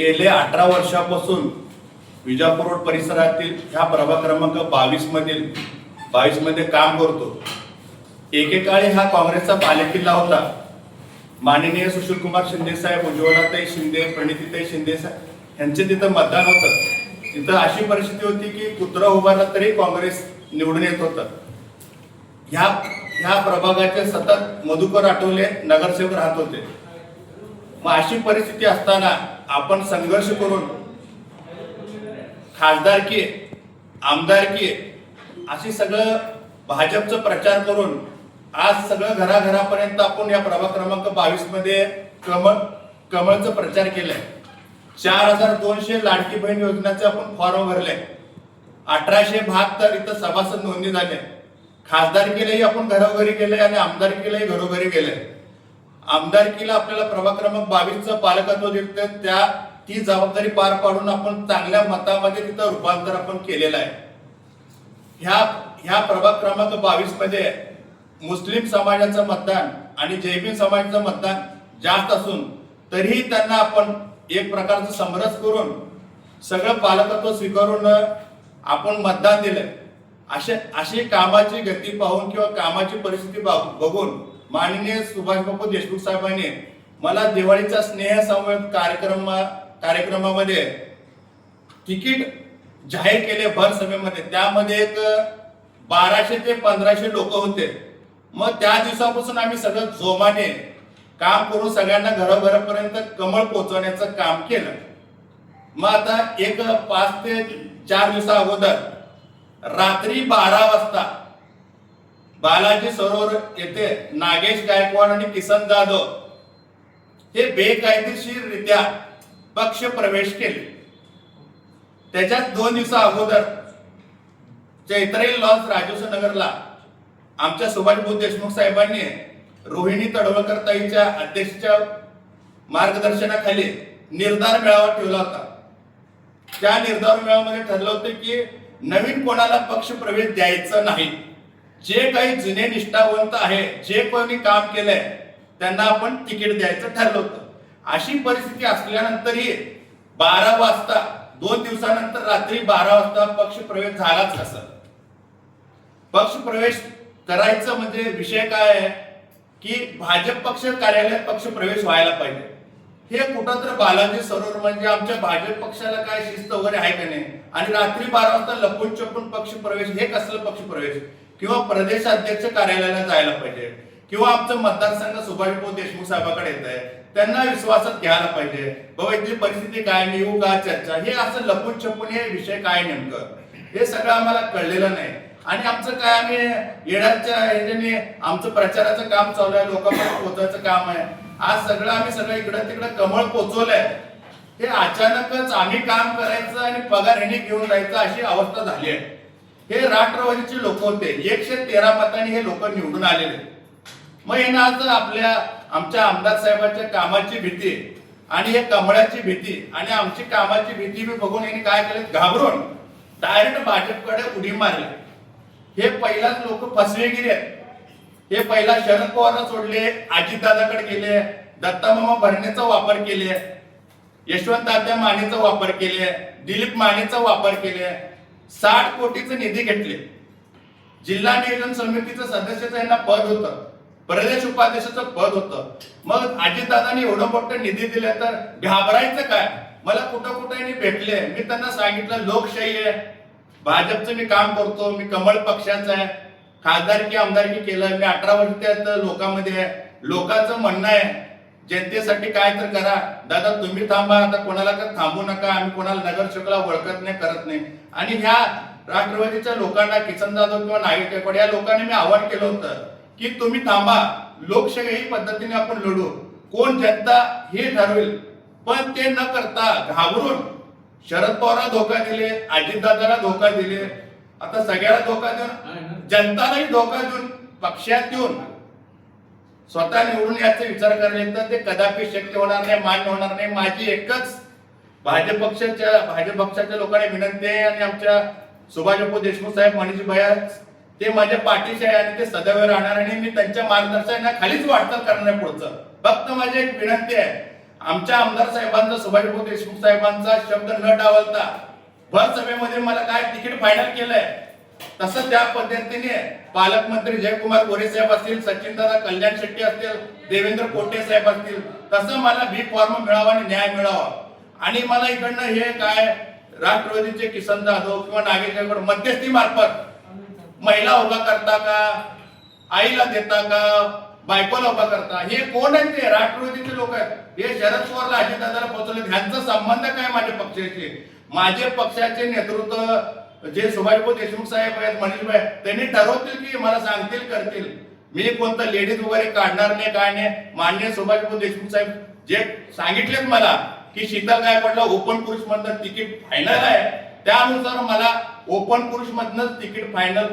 गेले अठरा वर्षापासून विजापूर रोड परिसरातील ह्या प्रभाग क्रमांक बावीस मधील बावीसमध्ये काम करतो. एकेकाळी हा काँग्रेसचा बालेकिल्ला होता. माननीय सुशीलकुमार शिंदे साहेब उज्ज्वलाताई शिंदे प्रणितीताई शिंदे साहेब यांचे तिथं मतदान होतं. तिथं अशी परिस्थिती होती की कुत्रा उभारला तरी काँग्रेस निवडून येत होतं. ह्या ह्या प्रभागाचे सतत मधुकर आठवले नगरसेवक राहत होते. मग अशी परिस्थिती असताना आपण संघर्ष करून खासदारकी आमदारकी अशी सगळं भाजपचं प्रचार करून आज सगळं घराघरापर्यंत आपण या प्रभाग क्रमांक बावीसमध्ये कमळ कमळचा प्रचार केलाय. चार हजार दोनशे लाडकी बहीण योजनेचे आपण फॉर्म भरले अठराशे बहात्तर इथं सभासद नोंदणी झाले खासदारकीलाही आपण घरोघरी गेले आणि आमदारकीलाही घरोघरी गेले आमदारकीला आपल्याला प्रभाग क्रमांक बावीसचं पालकत्व देत त्या ती जबाबदारी पार पाडून आपण चांगल्या मतामध्ये तिथं रूपांतर आपण केलेलं आहे. ह्या ह्या प्रभाग क्रमांक बावीसमध्ये मुस्लिम समाजाचं मतदान आणि जैमिन समाजाचं मतदान जास्त असून तरीही त्यांना आपण एक प्रकारचं समरस करून सगळं पालकत्व स्वीकारून आपण मतदान दिलं असे अशी कामाची गती पाहून किंवा कामाची परिस्थिती बघून माननीय सुभाषबाबू देशमुख साहेबांनी मला दिवाळीचा स्नेह संवाद कार्यक्रम कार्यक्रमामध्ये तिकीट जाहीर केले भर सभेमध्ये. त्यामध्ये एक बाराशे ते पंधराशे लोक होते. मग त्या दिवसापासून आम्ही सगळं जोमाने काम करून सगळ्यांना घरोघरापर्यंत कमळ पोहोचवण्याचं काम केलं. मग आता एक पाच ते चार दिवसा अगोदर रात्री बारा वाजता बालाजी सरोवर येथे नागेश गायकवाड आणि किसन जाधव हे बेकायदेशीररित्या पक्ष प्रवेश केले. त्याच्यात दोन दिवसा अगोदर चैत्राई लॉन्स राजोस नगरला आमच्या सुभाषभाऊ देशमुख साहेबांनी रोहिणी तडवळकर ताईच्या अध्यक्षच्या मार्गदर्शनाखाली निर्धार मेळावा ठेवला होता. त्या निर्धार मेळाव्यामध्ये ठरलं होतं की नवीन कोणाला पक्ष प्रवेश द्यायचा नाही. जे काही जुने निष्ठावंत आहे जे कोणी काम केलंय त्यांना आपण तिकीट द्यायचं ठरलं होतं. अशी परिस्थिती असल्यानंतरही बारा वाजता दोन दिवसानंतर रात्री बारा वाजता पक्ष प्रवेश झालाच कसा पक्ष प्रवेश करायचं म्हणजे विषय काय आहे? की भाजप पक्ष कार्यालयात पक्ष प्रवेश व्हायला पाहिजे. हे कुठं तर बालाजी सरोवर म्हणजे आमच्या भाजप पक्षाला काय शिस्त वगैरे आहे का नाही? आणि रात्री बारा वाजता लपून चपून पक्ष प्रवेश हे कसलं पक्ष प्रवेश? किंवा प्रदेश अध्यक्ष कार्यालयाला जायला पाहिजे किंवा आमचं मतदारसंघ सुभाषभाऊ देशमुख साहेबाकडे येत आहे त्यांना विश्वासात घ्यायला पाहिजे. बाबा इथली परिस्थिती काय मी येऊ का चर्चा हे असं लपून छपून हे विषय काय नेमकं? हे सगळं आम्हाला कळलेलं नाही. आणि आमचं काय आम्ही येण्याच्या ह्याच्याने आमचं प्रचाराचं काम चालू आहे लोकांपर्यंत पोहोचायचं काम आहे. आज सगळं आम्ही सगळं इकडं तिकडं कमळ पोचवलंय. हे अचानकच आम्ही काम करायचं आणि पगार ह्याने घेऊन जायचं अशी अवस्था झाली आहे. हे राष्ट्रवादीचे लोक होते. एकशे तेरा मतांनी हे लोक निवडून आलेले. मग हे ना आज आपल्या आमच्या आमदार साहेबांच्या कामाची भीती आणि हे कमळाची भीती आणि आमची कामाची भीती बी बघून यांनी काय केलं? घाबरून डायरेक्ट भाजपकडे उडी मारली. हे पहिलाच लोक फसवेगिरी आहेत. हे पहिला शरद पवारला सोडले अजितदादाकडे गेले दत्तामामा भरणेचा वापर केले यशवंत मानेचा वापर केले दिलीप मानेचा वापर केले साठ कोटीचे निधी घेतले. जिल्हा नियोजन समितीचं सदस्याचं यांना पद होतं. प्रदेश उपाध्यक्षाचं पद होतं. मग अजितदादांनी एवढं मोठं निधी दिले तर घाबरायचं काय? मला कुठं कुठं यांनी भेटले. मी त्यांना सांगितलं लोकशाही आहे. भाजपचं मी काम करतो. मी कमळ पक्षाचा आहे. खासदारकी आमदारकी केलं. मी अठरा वर्ष त्या लोकांमध्ये आहे. लोकांचं म्हणणं आहे जनतेसाठी काय तर करा. दादा तुम्ही थांबा. आता कोणाला का थांबू नका. आम्ही कोणाला नगरसेवकाला ओळखत नाही करत नाही. आणि ह्या राष्ट्रवादीच्या लोकांना किसन जाधव किंवा नागेश गायकवाड या लोकांनी मी आवाहन केलं होतं की तुम्ही थांबा. लोकशाही पद्धतीने आपण लढू. कोण जनता हे ठरवेल. पण ते न करता घाबरून शरद पवारला धोका दिले अजितदादाला धोका दिले. आता सगळ्याला धोका देऊन जनतालाही धोका देऊन पक्षात येऊन स्वतः निवडून याचा विचार करायला तर ते कदापि शक्य होणार नाही मान्य होणार नाही. माझी एकच भाजप पक्षाच्या भाजप पक्षाच्या लोकांना विनंती आहे आणि आमच्या सुभाषबाबू देशमुख साहेब मनीष भैया ते माझ्या पाठीशी आहे आणि ते सदैव राहणार आणि मी त्यांच्या मार्गदर्शनाखालीच वाटचाल करणार आहे पुढचं. फक्त माझी एक विनंती आहे आमच्या आमदार साहेबांचा सुभाषभाऊ देशमुख साहेबांचा शब्द न डावलता भर सभेमध्ये मला काय तिकीट फायनल केलंय तसं त्या पद्धतीने पालकमंत्री जयकुमार गोरे साहेब असतील सचिनदादा कल्याण शेट्टी असतील देवेंद्र कोटे साहेब असतील तसं मला बी फॉर्म मिळावा आणि न्याय मिळावा. आणि मला इकडनं हे काय राष्ट्रवादीचे किसन जाधव किंवा नागेश मध्यस्थी मार्फत महिला उभा करता का आईला देता का बायकोला उभा करता हे कोण आहेत ते? राष्ट्रवादीचे लोक आहेत. हे शरद पवारला अजितदादाला पोहोचवले. ह्यांचा संबंध काय माझ्या पक्षाशी माझे पक्षाचे नेतृत्व जे सुभाषभाऊ देशमुख साहेब आहेत मनीषभाई त्यांनी ठरवतील की मला सांगतील करतील. मी कोणतं लेडीज वगैरे काढणार नाही काय नाही. मान्य सुभाषभाऊ देशमुख साहेब जे सांगितलेत मला की शीतल गायकवाडला ओपन पुरुष मधनं तिकीट फायनल आहे त्यानुसार मला ओपन पुरुष मधनच तिकीट फायनल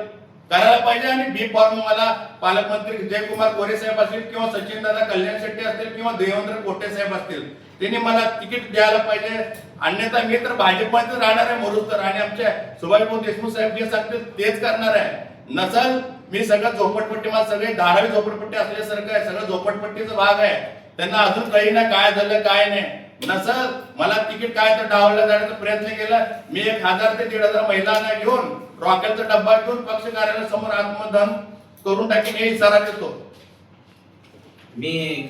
करायला पाहिजे आणि बी फॉर्म मला पालकमंत्री जयकुमार गोरे साहेब असतील किंवा सचिन दादा कल्याण शेट्टी असतील किंवा देवेंद्र कोटे साहेब असतील. त्यांनी मला तिकीट द्यायला पाहिजे. अन्यथा मी तर भाजपमध्ये राहणार आहे मोरुस्तर आणि आमच्या सुभाषभाऊ देशमुख साहेब जे सांगतील तेच करणार आहे. नसल मी सगळं झोपडपट्टी मला सगळे धारावी झोपडपट्टी असल्यासारखं आहे. सगळं झोपडपट्टीचा भाग आहे. त्यांना अजून काही ना काय झालं काय नाही. नसल मला तिकीट काय तर डावलं जाण्याचा प्रयत्न केला. मी एक हजार ते दीड हजार महिलांना घेऊन रॉकेलचा डब्बा घेऊन पक्ष कार्यालयासमोर आत्मदहन करून टाकीन हे इशारा देतो. मी